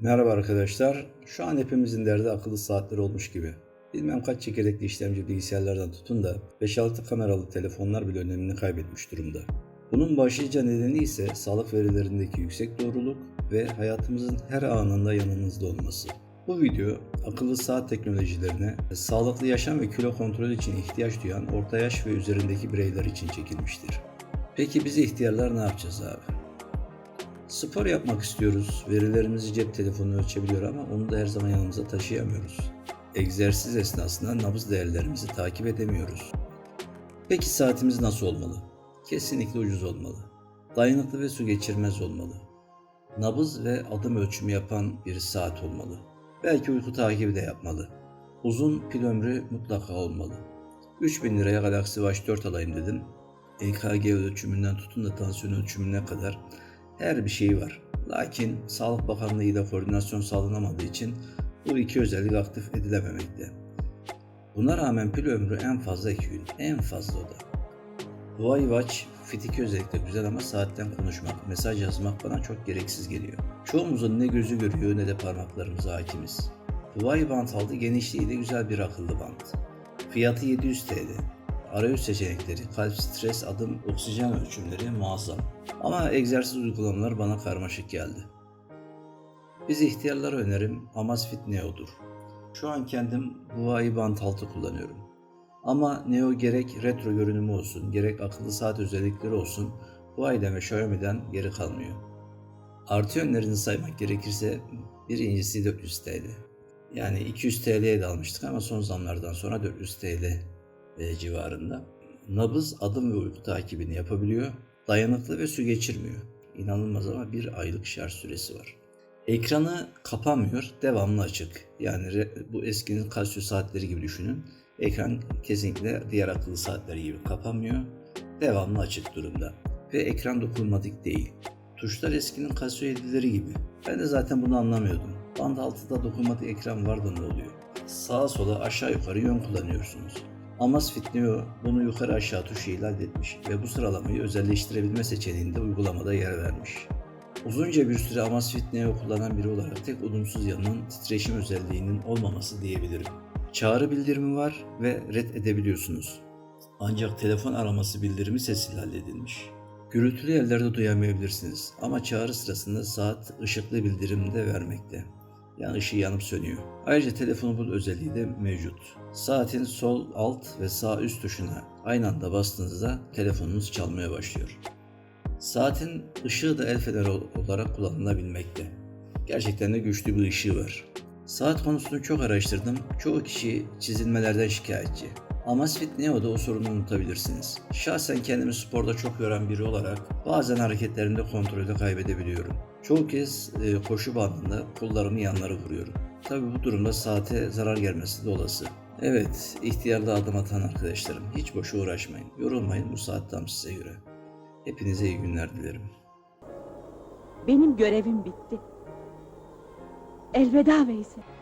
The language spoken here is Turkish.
Merhaba arkadaşlar. Şu an hepimizin derdi akıllı saatler olmuş gibi. Bilmem kaç çekirdekli işlemci bilgisayarlardan tutun da 5-6 kameralı telefonlar bile önemini kaybetmiş durumda. Bunun başlıca nedeni ise sağlık verilerindeki yüksek doğruluk ve hayatımızın her anında yanımızda olması. Bu video akıllı saat teknolojilerine sağlıklı yaşam ve kilo kontrolü için ihtiyaç duyan orta yaş ve üzerindeki bireyler için çekilmiştir. Peki biz ihtiyarlar ne yapacağız abi? Spor yapmak istiyoruz. Verilerimizi cep telefonu ölçebiliyor ama onu da her zaman yanımıza taşıyamıyoruz. Egzersiz esnasında nabız değerlerimizi takip edemiyoruz. Peki saatimiz nasıl olmalı? Kesinlikle ucuz olmalı. Dayanıklı ve su geçirmez olmalı. Nabız ve adım ölçümü yapan bir saat olmalı. Belki uyku takibi de yapmalı. Uzun pil ömrü mutlaka olmalı. 3000 liraya Galaxy Watch 4 alayım dedim. EKG ölçümünden tutun da tansiyon ölçümüne kadar her bir şeyi var. Lakin Sağlık Bakanlığı ile koordinasyon sağlanamadığı için bu iki özellik aktif edilememekte. Buna rağmen pil ömrü en fazla 2 gün. En fazla o da. Huawei Watch Fit 2 özellikle güzel ama saatten konuşmak, mesaj yazmak bana çok gereksiz geliyor. Çoğumuzun ne gözü görüyor ne de parmaklarımıza hakimiz. Huawei Band 6 genişliği de güzel bir akıllı band. Fiyatı 700 TL. Arayüz seçenekleri, kalp stres, adım, oksijen ölçümleri muazzam. Ama egzersiz uygulamalar bana karmaşık geldi. Biz ihtiyarlara önerim Amazfit Neo'dur. Şu an kendim Huawei Band 6 kullanıyorum. Ama Neo gerek retro görünümü olsun, gerek akıllı saat özellikleri olsun Huawei'den ve Xiaomi'den geri kalmıyor. Artı yönlerini saymak gerekirse birincisi 400 TL. Yani 200 TL'ye de almıştık ama son zamlardan sonra 400 TL e, civarında. Nabız, adım ve uyku takibini yapabiliyor. Dayanıklı ve su geçirmiyor. İnanılmaz ama bir aylık şarj süresi var. Ekranı kapanmıyor, devamlı açık. Yani bu eskinin Casio saatleri gibi düşünün. Ekran kesinlikle diğer akıllı saatler gibi kapanmıyor. Devamlı açık durumda. Ve ekran dokunmatik değil. Tuşlar eskinin Casio 7'leri gibi. Ben de zaten bunu anlamıyordum. Band 6'da dokunmatik ekran var da ne oluyor? Sağa sola aşağı yukarı yön kullanıyorsunuz. Amazfit Neo bunu yukarı aşağı tuşu ilan etmiş ve bu sıralamayı özelleştirebilme seçeneğinde uygulamada yer vermiş. Uzunca bir süre Amazfit Neo kullanan biri olarak tek olumsuz yanının titreşim özelliğinin olmaması diyebilirim. Çağrı bildirimi var ve red edebiliyorsunuz. Ancak telefon araması bildirimi sesiyle halledilmiş. Gürültülü yerlerde duyamayabilirsiniz ama çağrı sırasında saat ışıklı bildirim de vermekte. Yani ışığı yanıp sönüyor. Ayrıca telefonu bul özelliği de mevcut. Saatin sol alt ve sağ üst tuşuna aynı anda bastığınızda telefonunuz çalmaya başlıyor. Saatin ışığı da el feneri ol- olarak kullanılabilmekte. Gerçekten de güçlü bir ışığı var. Saat konusunu çok araştırdım. Çoğu kişi çizilmelerden şikayetçi. Amazfit Neo'da o sorunu unutabilirsiniz. Şahsen kendimi sporda çok yoran biri olarak bazen hareketlerimde kontrolü kaybedebiliyorum. Çoğu kez e, koşu bandında kollarımı yanlara vuruyorum. Tabi bu durumda saate zarar gelmesi de olası. Evet, ihtiyarda adım atan arkadaşlarım, hiç boşa uğraşmayın. Yorulmayın, bu saat tam size göre. Hepinize iyi günler dilerim. Benim görevim bitti. Elveda Veysel.